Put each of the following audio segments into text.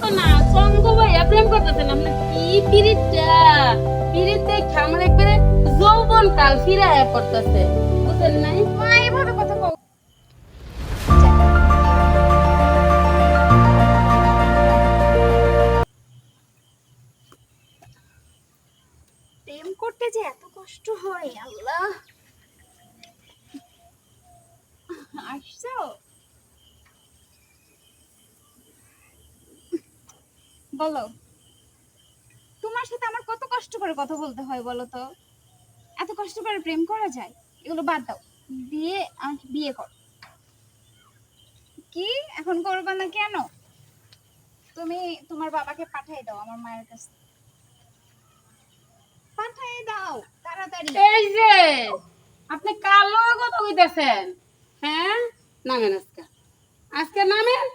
তো না সঙ্গ ভাইয়া প্রেম করতেছেন আপনি কি পিরিতটা? পিরিত দেখে একবারে যৌবন কাল ফিরায় পড়তেছে। বুঝেন নাই প্রেম করতে যে এত কষ্ট হয়, আল্লাহ। বলো। তোমার সাথে আমার কত কষ্ট করে কথা বলতে হয় বলো তো? এত কষ্ট করে প্রেম করা যায়? এগুলো বাদ দাও। দিয়ে আমাকে বিয়ে কর। কি? এখন করবে না কেন? তুমি তোমার বাবাকে পাঠিয়ে দাও আমার মায়ের কাছে পাঠিয়ে দাও, তাড়াতাড়ি। এই যে, আপনি কালো কথা কইতেছেন। হ্যাঁ? নামেন আজকে। আজকে নামেন?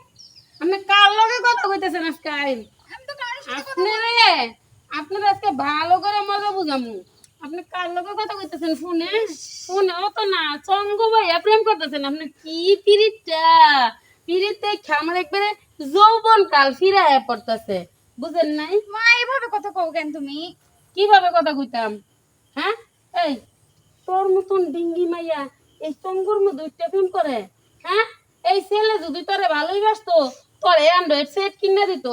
আপনি কার লগে কথা কইতেছেন আজকে আইন। আপনারে আপনার আজকে ভালো করে মজা বুঝামু। আপনি কার লগে কথা কইতেছেন শুনে শুনে ও না সঙ্গ ভাইয়া প্রেম করতেছেন। আপনি কি পিরিতটা পিরিত আমার একবারে যৌবন কাল ফিরায় পড়তেছে। বুঝেন নাই? মা কথা কও কেন তুমি? কীভাবে কথা কইতাম? হ্যাঁ? এই তোর মতন ডিঙ্গি মাইয়া এই সঙ্গর মধ্যে উঠতে প্রেম করে? হ্যাঁ? এই ছেলে যদি তোরে ভালোই বাসতো তোর অ্যান্ড্রয়েড সেট কিনে দিত।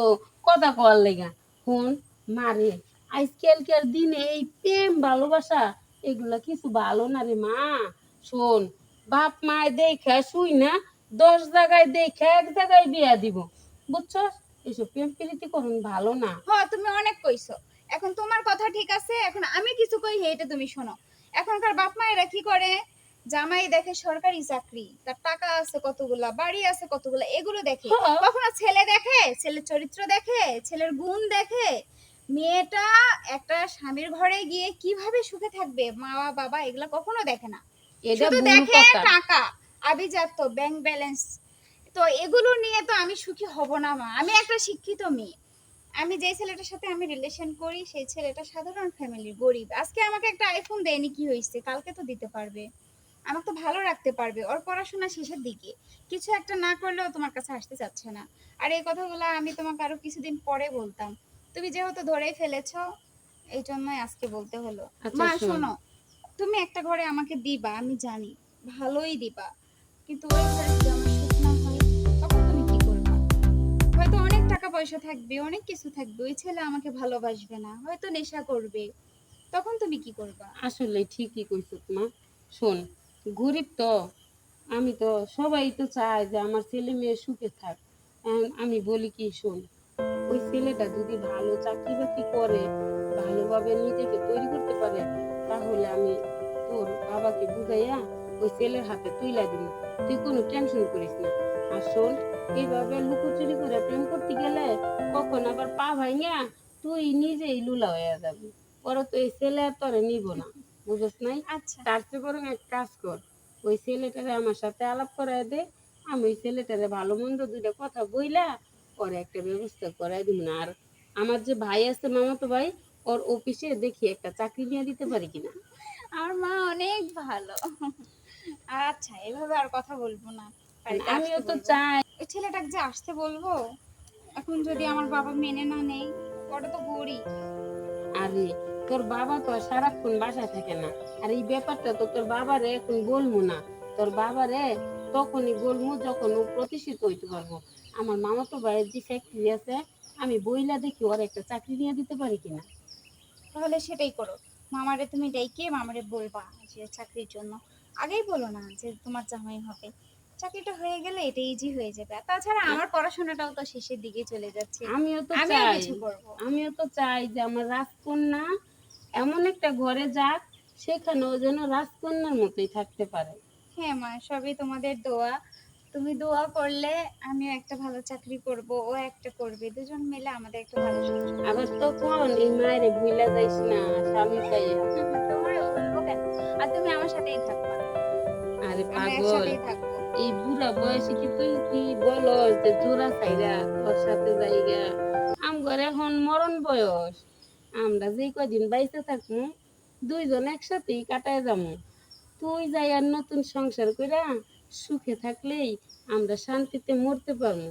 কথা কর লেগা। ফোন মারে আজকালকার দিনে এই প্রেম, ভালোবাসা, এগুলা কিছু ভালো না রে মা। শোন, বাপ মায় দেখে শুই না, দশ জায়গায় দেখে এক জায়গায় বিয়া দিব। বুঝছ এসব প্রেম প্রীতি করুন ভালো না। হ, তুমি অনেক কইছো। এখন তোমার কথা ঠিক আছে, এখন আমি কিছু কই এটা তুমি শোনো। এখনকার বাপ মায়েরা কি করে? জামাই দেখে সরকারি চাকরি তার টাকা আছে কতগুলা বাড়ি আছে কতগুলা এগুলো দেখে। হ্যাঁ। কখনো ছেলে দেখে ছেলের চরিত্র দেখে ছেলের গুণ দেখে মেয়েটা একটা স্বামীর ঘরে গিয়ে কীভাবে সুখে থাকবে? মা বাবা এগুলা কখনো দেখে না। শুধু দেখে টাকা আভিজাত্য ব্যাংক ব্যালেন্স তো এগুলো নিয়ে তো আমি সুখী হব না মা। আমি একটা শিক্ষিত মেয়ে। আমি যে ছেলেটার সাথে আমি রিলেশন করি সেই ছেলেটা সাধারণ ফ্যামিলির গরিব। আজকে আমাকে একটা আইফোন দেয়নি কি হয়েছে? কালকে তো দিতে পারবে। আমাকে তো ভালো রাখতে পারবে ওর পড়াশোনা শেষের দিকে। কিছু একটা না করলেও তোমার কাছে আসতে চাচ্ছে না। আর এই কথাগুলো আমি তোমাকে আরও কিছুদিন পরে বলতাম। তুমি যেহেতু ধরেই ফেলেছো এই জন্যই আজকে বলতে হলো। আচ্ছা, মা শোনো তুমি একটা ঘরে আমাকে দিবা আমি জানি ভালোই দিবা। কিন্তু ওই ঘরে যদি আমার সুখ না হয় তখন তুমি কি করবা? হয়তো অনেক টাকা পয়সা থাকবে অনেক কিছু থাকবে ওই ছেলে আমাকে ভালোবাসবে না হয়তো নেশা করবে। তখন তুমি কি করবা? আসলে ঠিকই কইছো মা। শোন গরিব তো। আমি তো সবাই তো চায় যে আমার ছেলে মেয়ে সুখে থাক। আমি বলি কি, শোন, ওই ছেলেটা যদি ভালো চাকরি বাকরি করে, ভালোভাবে নিজেকে তৈরি করতে পারে, তাহলে আমি তোর বাবাকে বুঝাইয়া ওই ছেলের হাতে তুইলা দিব। তুই কোনো টেনশন করিস না। আর শোন, এইভাবে লুকোচুরি করে প্রেম করতে গেলে কখন আবার পা ভাইয়া তুই নিজেই লুলা হয়ে যাবি। পরে তো এই ছেলে আর তোরে নিব না। বুঝছ নাই? আচ্ছা। তার চেয়ে বরং এক কাজ কর ওই ছেলেটারে আমার সাথে আলাপ করায় দে আমি ওই ছেলেটারে ভালো মন্দ দুইটা কথা বইলা পরে একটা ব্যবস্থা করাই দিব না। আর আমার যে ভাই আছে মামাতো ভাই ওর অফিসে দেখি একটা চাকরি নিয়ে দিতে পারি কিনা। আমার মা অনেক ভালো। আচ্ছা এভাবে আর কথা বলব না। আমিও তো চাই। ওই ছেলেটাকে যে আসতে বলব এখন যদি আমার বাবা মেনে না নেই ওটা তো গরিব। আরে তোর বাবা তো সারাক্ষণ বাসায় থাকে না। আর এই ব্যাপারটা তো তোর বাবারে এখন বলব না। তোর বাবারে তখনই বলব যখন ও প্রতিষ্ঠিত হইতে পারব। আমার মামাতো ভাইয়ের যে ফ্যাক্টরি আছে আমি বইলা দেখি ওর একটা চাকরি নিয়ে দিতে পারি কিনা। তাহলে সেটাই করো। মামারে তুমি ডেকে মামারে বলবা যে চাকরির জন্য। আগেই বলো না যে তোমার জামাই হবে। চাকরিটা হয়ে গেলে এটা ইজি হয়ে যাবে। তাছাড়া আমার পড়াশোনাটাও তো শেষের দিকে চলে যাচ্ছে। আমিও তো চাই। আমিও তো চাই যে আমার রাজকন্যা এমন একটা ঘরে যাক সেখানেও যেন রাজকন্যার মতোই থাকতে পারে। হ্যাঁ মা সবই তোমাদের দোয়া। তুমি দোয়া করলে আমিও একটা ভালো চাকরি করব ও একটা করবে। দুজন মিলে আমাদের একটা ভালো আবার তখন এই মায়ের ভুলা যাইস না স্বামী পাইয়া তোমার বলব কেন আর তুমি আমার সাথেই থাকবা। আরে পাগল এই বুড়া বয়সে কি তুই কি বলো যে জোড়া চাইরা তোর সাথে যাইগা? আমগর এখন মরণ বয়স। আমরা যে কদিন বাইসে থাকব দুইজন একসাথেই কাটায় যাব তুই যাই আর নতুন সংসার কইরা সুখে থাকলেই আমরা শান্তিতে মরতে পারব